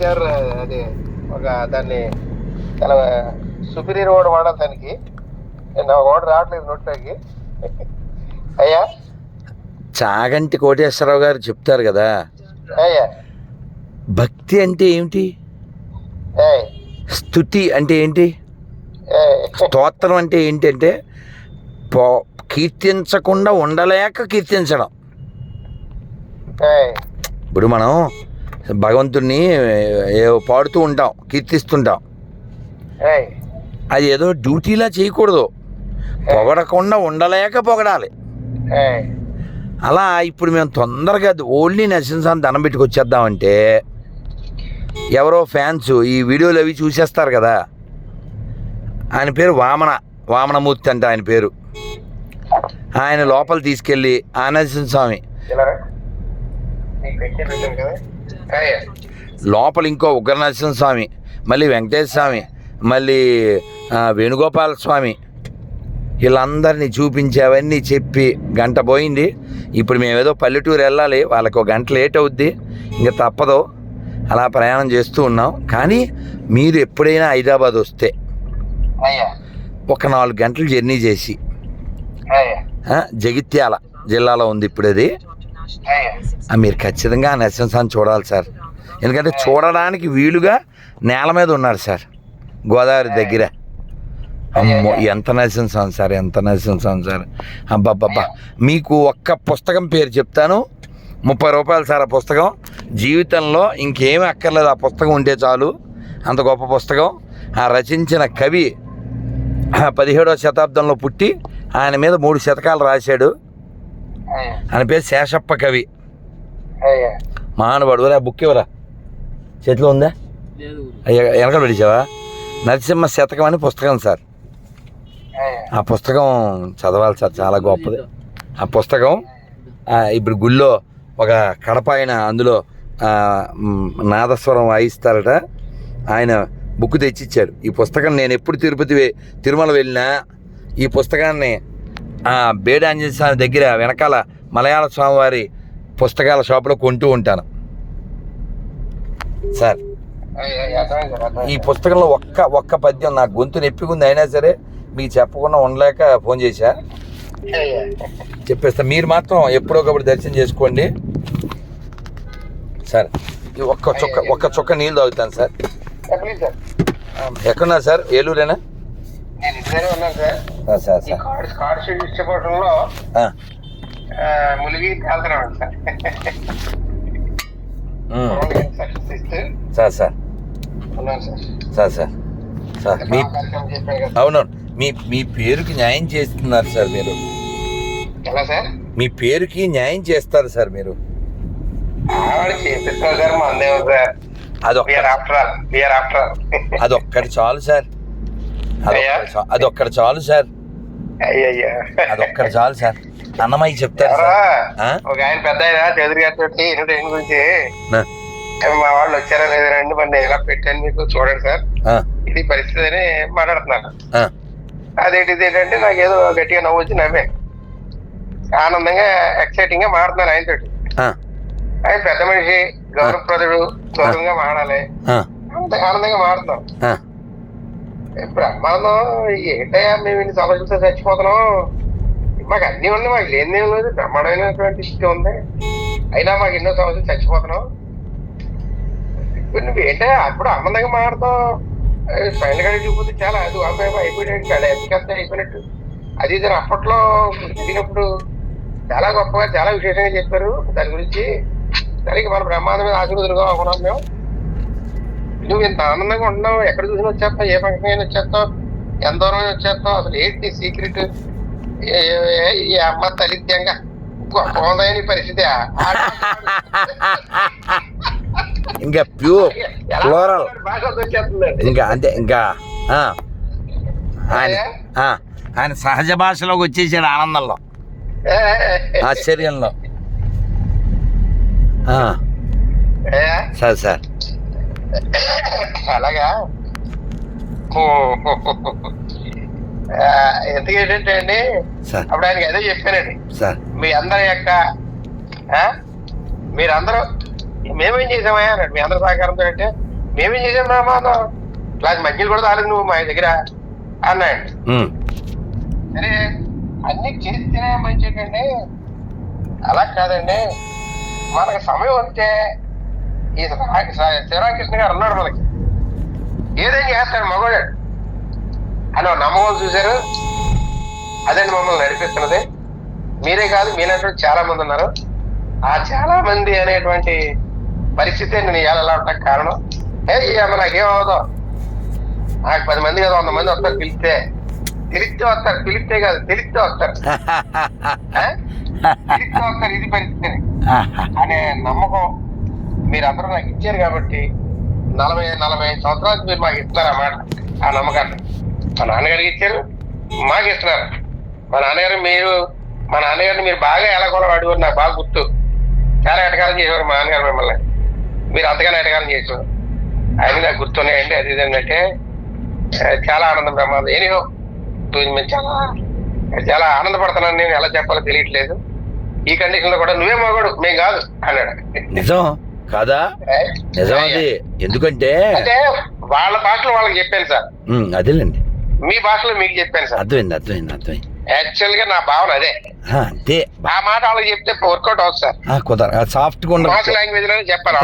ఎన్టీఆర్ అది ఒక దాన్ని చాలా సుపీరియర్ వర్డ్ వాడాలి దానికి. నా వర్డ్ రావట్లేదు నోట్లోకి. అయ్యా? చాగంటి కోటేశ్వరరావు గారు చెప్తారు కదా. అయ్యా? భక్తి అంటే ఏమిటి? స్థుతి అంటే ఏంటి? స్తోత్రం అంటే ఏంటంటే పో కీర్తించకుండా ఉండలేక కీర్తించడం. ఇప్పుడు మనం భగవంతుణ్ణి ఏవో పాడుతూ ఉంటాం కీర్తిస్తుంటాం. అది ఏదో డ్యూటీలా చేయకూడదు. పొగడకుండా ఉండలేక పొగడాలి. అలా ఇప్పుడు మేము తొందరగా ఓన్లీ నరసింహాన్ని దండం పెట్టుకొచ్చేద్దామంటే ఎవరో ఫ్యాన్స్ ఈ వీడియోలు అవి చూసేస్తారు కదా. ఆయన పేరు వామన వామనమూర్తి అంటే ఆయన పేరు. ఆయన లోపల తీసుకెళ్ళి ఆ నరసింహస్వామి లోపల ఇంకో ఉగ్ర నరసింహస్వామి మళ్ళీ వెంకటేశ్వర స్వామి మళ్ళీ వేణుగోపాల స్వామి. వీళ్ళందరినీ చూపించి అవన్నీ చెప్పి గంట పోయింది. ఇప్పుడు మేము ఏదో పల్లెటూరు వెళ్ళాలి వాళ్ళకి ఒక గంట లేట్ అవుద్ది. ఇంకా తప్పదు. అలా ప్రయాణం చేస్తూ ఉన్నాం. కానీ మీరు ఎప్పుడైనా హైదరాబాద్ వస్తే ఒక నాలుగు గంటలు జర్నీ చేసి జగిత్యాల జిల్లాలో ఉంది ఇప్పుడు అది. మీరు ఖచ్చితంగా ఆ నరసింహస్వామిని చూడాలి సార్. ఎందుకంటే చూడడానికి వీలుగా నేల మీద ఉన్నారు సార్ గోదావరి దగ్గర. అమ్మో ఎంత నరసింహస్వామి సార్ ఎంత నరసింహస్వామి సార్. అబ్బాబ్బా మీకు ఒక్క పుస్తకం పేరు చెప్తాను. ముప్పై రూపాయలు సార్ ఆ పుస్తకం. జీవితంలో ఇంకేమీ అక్కర్లేదు ఆ పుస్తకం ఉంటే చాలు. అంత గొప్ప పుస్తకం. ఆ రచించిన కవి పదిహేడవ శతాబ్దంలో పుట్టి ఆయన మీద మూడు శతకాలు రాశాడు. ఆయన పేరు శేషప్ప కవి. అయ్యా మహానుభాడు రా బుక్ ఇవ్వరా? చేతిలో ఉందా? అయ్య వెనకాల పెట్టించావా నరసింహ శతకం అని పుస్తకం సార్. అయ్యా ఆ పుస్తకం చదవాలి సార్ చాలా గొప్పది. ఆ పుస్తకం ఆ, ఇప్పుడు గుళ్ళో ఒక కడప ఆయన అందులో ఆ, నాదస్వరం వాయిస్తారట. ఆయన బుక్ తెచ్చిచ్చాడు. ఈ పుస్తకం నేను ఎప్పుడు తిరుపతి తిరుమల వెళ్ళినా ఈ పుస్తకాన్ని ఆ, బేడ ఆంజనేయ స్వామి దగ్గర వెనకాల మలయాళ స్వామివారి పుస్తకాల షాపులో కొంటూ ఉంటాను. సార్ ఈ పుస్తకంలో ఒక్క ఒక్క పద్యం నాకు గొంతు నొప్పికుంది అయినా సరే మీకు చెప్పకుండా ఉండలేక ఫోన్ చేశా. చెప్పేస్తా. మీరు మాత్రం ఎప్పుడొకప్పుడు దర్శనం చేసుకోండి. సార్ ఒక్క చుక్క ఒక్క చుక్క నీళ్ళు తాగుతాను సార్? ఎక్కడున్నారు సార్? ఏలూరేనా? నేను ఇంట్లోనే ఉన్నాను sir. Sir sir. Card card sheet వెళ్తున్నాను sir. Sir sir sir. Sir. Sir మీ అవునవును మీ మీ పేరుకి న్యాయం చేస్తున్నారు సార్ మీరు. ఎలా సార్? మీ పేరుకి న్యాయం చేస్తారు సార్ మీరు. ఆల్ అదొక్కటి చాలు సార్. అదొక్కటి చాలు సార్. అదొక్కటి చాలు సార్. అన్నమయ్య చెప్తారు? ఒక ఆయన పెద్ద ఆయన చౌదరి గారితో ఇన్విటేషన్ గురించి. మా వాళ్ళు వచ్చారా లేదా రండి మరి ఇలా పెట్టాను మీకు చూడండి సార్. ఇది పరిస్థితి అని మాట్లాడుతున్నారు. ఆ, అదేంటి ఇదేంటంటే నాకు ఏదో గట్టిగా నవ్వు వచ్చి నవ్వే. ఆనందంగా ఎక్సైటింగ్గా మాట్లాడుతున్నాను ఆయనతోటి ఆ, ఆయన పెద్ద మనిషి గౌరవప్రదుడు గౌరవంగా ఆనంద- ఆనందంగా మాట్లాడుతున్నాం ఆ. బ్రహ్మాండం ఏంటయ్యా మేము ఇన్ని సమస్యలతో చచ్చిపోతున్నాం? మాకు అన్నీ ఉన్నాయి మాకు లేనిదేం లేదు బ్రహ్మాండమైనటువంటి స్థితి ఉంది. అయినా మాకు ఎన్నో సమస్యలు చచ్చిపోతున్నాం. ఇప్పుడు నువ్వు ఏంటయ్యా అప్పుడు ఆనందంగా మాడతావు ఫైనల్గా చూపితే చాలా అది అబ్బాయి అయిపోయినట్టు చాలా ఎత్తుకెళ్తే అయిపోయినట్టు. అది ఇది అప్పట్లో తిరిగినప్పుడు చాలా గొప్పగా చాలా విశేషంగా చెప్పారు. దాని గురించి దానికి మన బ్రహ్మాండమైన ఆశీర్వదులుగా అనుకున్నాం మేము. నువ్వు ఇంత ఆనందంగా ఉంటున్నావు ఎక్కడ చూసినా వచ్చేస్తావు ఏ ఫంక్షన్ అయినా వచ్చేస్తావు ఎంత దూరం వచ్చేస్తావు అసలు ఏంటి సీక్రెట్ ఈ అమ్మ తలిద్యంగా గొప్ప ఉందని పరిస్థితి ఇంకా ప్యూర్ ఫ్లోరల్ ఇంకా అంతే ఇంకా ఆ. ఆయన ఆయన సహజ భాషలోకి వచ్చేసాడు ఆనందంలో ఆశ్చర్యంలో ఆ, ఏ, సార్ సార్ అలాగా? ఎందుకు ఏంటంటే అండి అప్పుడు ఆయనకి అదే చెప్పానండి. మీ అందరి యొక్క? మీరందరూ మేమేం చేసామయ్యా అన్నాడు. మీ అందరి సహకారంతో అంటే మేమేం చేసాం ప్రమాదం క్లాస్ మధ్యలో కూడా తాలేదు నువ్వు మా దగ్గర అన్నాడు. సరే అన్ని చేస్తేనే మంచిదండి అలా కాదండి. మనకు సమయం వస్తే ఈ శ్రీరామకృష్ణ గారు ఉన్నాడు మనకి. ఏదైనా చేస్తాడు మగవాడు. అని నమ్మకం చూశారు? అదండి మమ్మల్ని నడిపిస్తున్నది. మీరే కాదు మీలాంటి చాలా మంది ఉన్నారు. ఆ చాలా మంది అనేటువంటి పరిస్థితి నేను ఇవాళ ఎలా ఉంటాకు కారణం. ఏ నాకేం అవదు? నాకు పది మంది కదా వంద మంది వస్తారు పిలిస్తే. పిలిస్తే వస్తారు పిలిస్తే కాదు తెలిస్తే వస్తారు. ఆ? పిలిస్తే వస్తారు ఇది పరిస్థితి. అనే నమ్మకం మీరందరూ నాకు ఇచ్చారు కాబట్టి నలభై నలభై ఐదు సంవత్సరాలకు మీరు మాకు ఇస్తున్నారు అన్నమాట ఆ నమ్మకాన్ని. మా నాన్నగారికి ఇచ్చారు మాకు ఇస్తున్నారు. మా నాన్నగారు మీరు మా నాన్నగారిని మీరు బాగా ఎలా అడుగురు నాకు బాగా గుర్తు. చాలా ఎటకారం చేసేవారు మా నాన్నగారు మిమ్మల్ని. మీరు అంతగానే ఎటకారం చేసేవారు. ఆయన నాకు గుర్తున్నాయండి అది ఇది చాలా ఆనందం ప్రమాదం ఏనిహో మేము చాలా చాలా ఆనందపడుతున్నాను నేను ఎలా చెప్పాలో తెలియట్లేదు. ఈ కండిషన్లో కూడా నువ్వే మగడు మేము కాదు అన్నాడు. నిజం. కాదా? నిజం అది ఎందుకంటే అంటే వాళ్ళ భాషలో వాళ్ళకి చెప్పాను సార్. అదేలేండి. మీ భాషలో మీకు చెప్పాను సార్. అర్థమైంది అర్థమైంది అర్థమైంది. యాక్చువల్గా నా భావన అదే. అంతే. ఆ మాట వాళ్ళకి చెప్తే వర్కౌట్ అవుతుంది సార్. కుదర సాఫ్ట్గా ఉండదు భాష లాంగ్వేజ్లోనే చెప్పాలి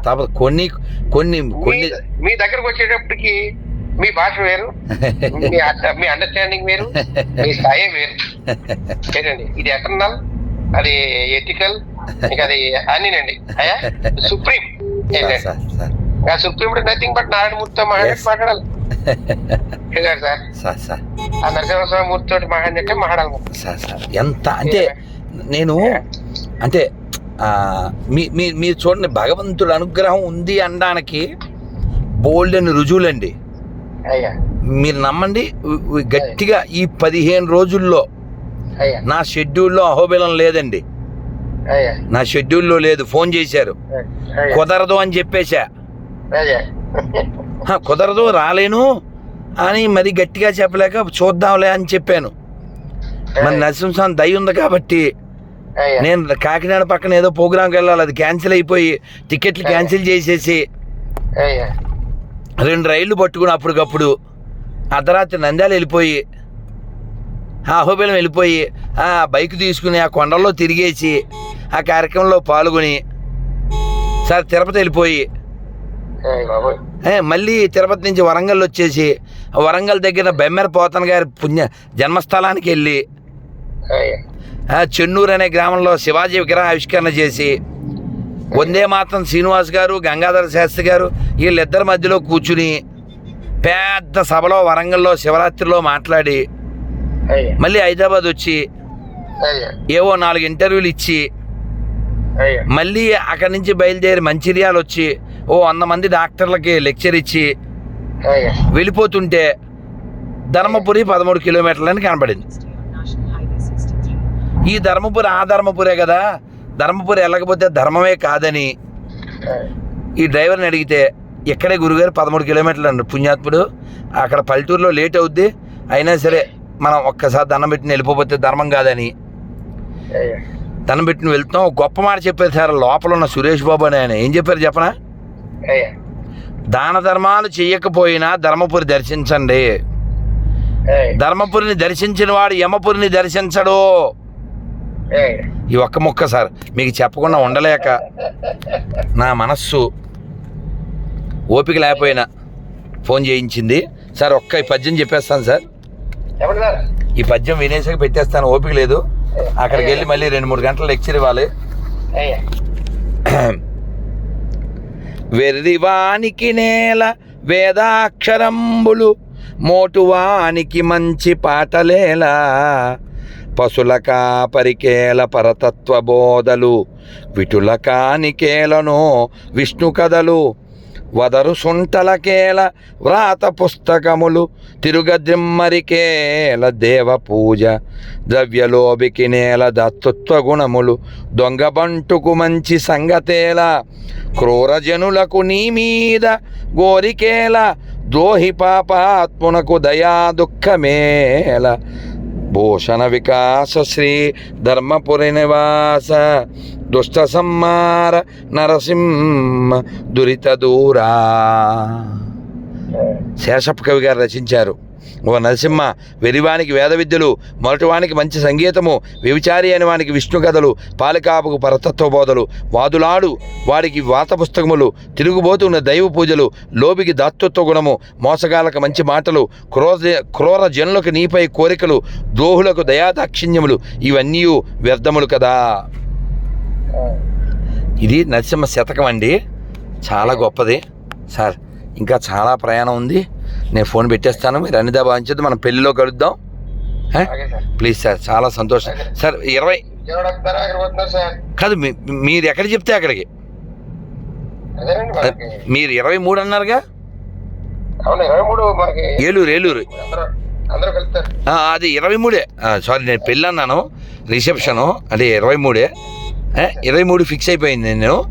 తప్పదు కొన్ని కొన్ని కొన్ని మీ- దగ్గరకు వచ్చేటప్పటికి మీ భాష వేరు మీ అండర్స్టాండింగ్ వేరు మీ స్థాయి వేరు. ఇది ఎటర్నల్? అది ఎథికల్? అది అన్నీనండి. అయ్యా సుప్రీం. Nothing but. మాట్లాడాలి. సార్. Sir sir. ఆ నరసింహస్వామి మూర్తి తోటి మాట్లాడినట్టే మాట్లాడాలి సార్ సార్. ఎంత అంటే నేను అంటే మీ మీ మీరు చూడండి భగవంతుడు అనుగ్రహం ఉంది అనడానికి బోల్డ్ అని రుజువులండి. మీరు నమ్మండి గట్టిగా ఈ పదిహేను రోజుల్లో నా షెడ్యూల్లో అహోబిలం లేదండి. నా షెడ్యూల్లో లేదు ఫోన్ చేశారు. కుదరదు అని చెప్పేశా. అయ్యా. "హా, కుదరదు రాలేను అని మరి గట్టిగా చెప్పలేక చూద్దాంలే అని చెప్పాను. మరి నరసింహస్వామి దయ ఉంది కాబట్టి నేను కాకినాడ పక్కన ఏదో ప్రోగ్రామ్కి వెళ్ళాలి అది క్యాన్సిల్ అయిపోయి టికెట్లు క్యాన్సిల్ చేసేసి రెండు రైళ్ళు పట్టుకుని అప్పటికప్పుడు అర్ధరాత్రి నంద్యాల వెళ్ళిపోయి అహోబిలం వెళ్ళిపోయి ఆ బైక్ తీసుకుని ఆ కొండల్లో తిరిగేసి ఆ కార్యక్రమంలో పాల్గొని సార్ తిరుపతి వెళ్ళిపోయి. మళ్ళీ తిరుపతి నుంచి వరంగల్ వచ్చేసి వరంగల్ దగ్గర బెమ్మెర పోతన గారి పుణ్య జన్మస్థలానికి వెళ్ళి చెన్నూరు అనే గ్రామంలో శివాజీ విగ్రహ ఆవిష్కరణ చేసి వందే మాత్రం శ్రీనివాస్ గారు గంగాధర శాస్త్రి గారు వీళ్ళిద్దరి మధ్యలో కూర్చుని పెద్ద సభలో వరంగల్లో శివరాత్రిలో మాట్లాడి మళ్ళీ హైదరాబాద్ వచ్చి ఏవో నాలుగు ఇంటర్వ్యూలు ఇచ్చి మళ్ళీ అక్కడి నుంచి బయలుదేరి మంచిర్యాల వచ్చి ఓ వంద మంది డాక్టర్లకి లెక్చర్ ఇచ్చి వెళ్ళిపోతుంటే ధర్మపురి పదమూడు కిలోమీటర్లని 63. ఈ ధర్మపురి ఆ ధర్మపురే కదా. ధర్మపురి వెళ్ళకపోతే ధర్మమే కాదని ఈ డ్రైవర్ని అడిగితే ఇక్కడే గురుగారు పదమూడు కిలోమీటర్లు అండి పుణ్యాత్ముడు. అక్కడ పల్లెటూరులో లేట్ అవుద్ది. అయినా సరే మనం ఒక్కసారి దండం పెట్టిన వెళ్ళిపోతే ధర్మం కాదని దండం పెట్టిన వెళ్తాం గొప్ప మాట చెప్పారు సార్ లోపల ఉన్న సురేష్ బాబు అని ఆయన. ఏం చెప్పారు చెప్పనా? దాన ధర్మాలు చేయకపోయినా ధర్మపురి దర్శించండి. ధర్మపురిని దర్శించిన వాడు యమపురిని దర్శించడు. ఈ ఒక్క ముక్క సార్ మీకు చెప్పకుండా ఉండలేక నా మనస్సు ఓపిక లేకపోయినా ఫోన్ చేయించింది. సార్ ఒక్క ఈ పద్యం చెప్పేస్తాను సార్. ఈ పద్యం వినేసాక పెట్టేస్తాను ఓపిక లేదు. అక్కడికి వెళ్ళి మళ్ళీ రెండు మూడు గంటలు లెక్చర్ ఇవ్వాలి. వెర్రివానికి నేల వేదాక్షరంబులు మోటువానికి మంచి పాటలేలా. పశుల కాపరికేల పరతత్వ బోధలు విటుల కానికేలను విష్ణు కథలు. వదరు సుంటలకేల వ్రాత పుస్తకములు తిరుగద్రిమ్మరికేల దేవ పూజ ద్రవ్యలోభికి నేల దత్తత్వ గుణములు దొంగబంటుకు మంచి సంగతేల క్రూరజనులకు నీ మీద గోరికేల ద్రోహి పాపాత్మునకు దయా దుఃఖమేల భూషణ వికాస శ్రీ ధర్మపురి నివాస దుష్ట సంహార నరసింహ దురిత దూరా శేషప్ప కవి గారు రచించారు ఓ నరసింహ వెరివానికి వేద విద్యలు మొరటివానికి మంచి సంగీతము వ్యభిచారి అని వానికి విష్ణు కథలు పాలికాపుకు పరతత్వ బోధలు వాదులాడు వాడికి వాత పుస్తకములు తిరుగుబోతున్న దైవ పూజలు లోబికి దాతృత్వ గుణము మోసగాలకు మంచి మాటలు క్రోధ క్రూర జనులకు నీపై కోరికలు ద్రోహులకు దయాదాక్షిణ్యములు ఇవన్నీ వ్యర్థములు కదా. ఇది నరసింహ శతకం అండి. చాలా గొప్పది. సార్ ఇంకా చాలా ప్రయాణం ఉంది. నేను ఫోన్ పెట్టేస్తాను. మీరు అన్నిదా భావించద్దు మనం పెళ్ళిలో కలుద్దాం. ప్లీజ్ సార్ చాలా సంతోషం. సార్. ఇరవై కాదు మీరు ఎక్కడ చెప్తే అక్కడికి? మీరు ఇరవై మూడు అన్నారుగా? ఏలూరు ఏలూరు. అది ఇరవై మూడే. సారీ నేను పెళ్ళి అన్నాను. రిసెప్షను అది ఇరవై మూడే. ఇరవై మూడు ఫిక్స్ అయిపోయింది నేను.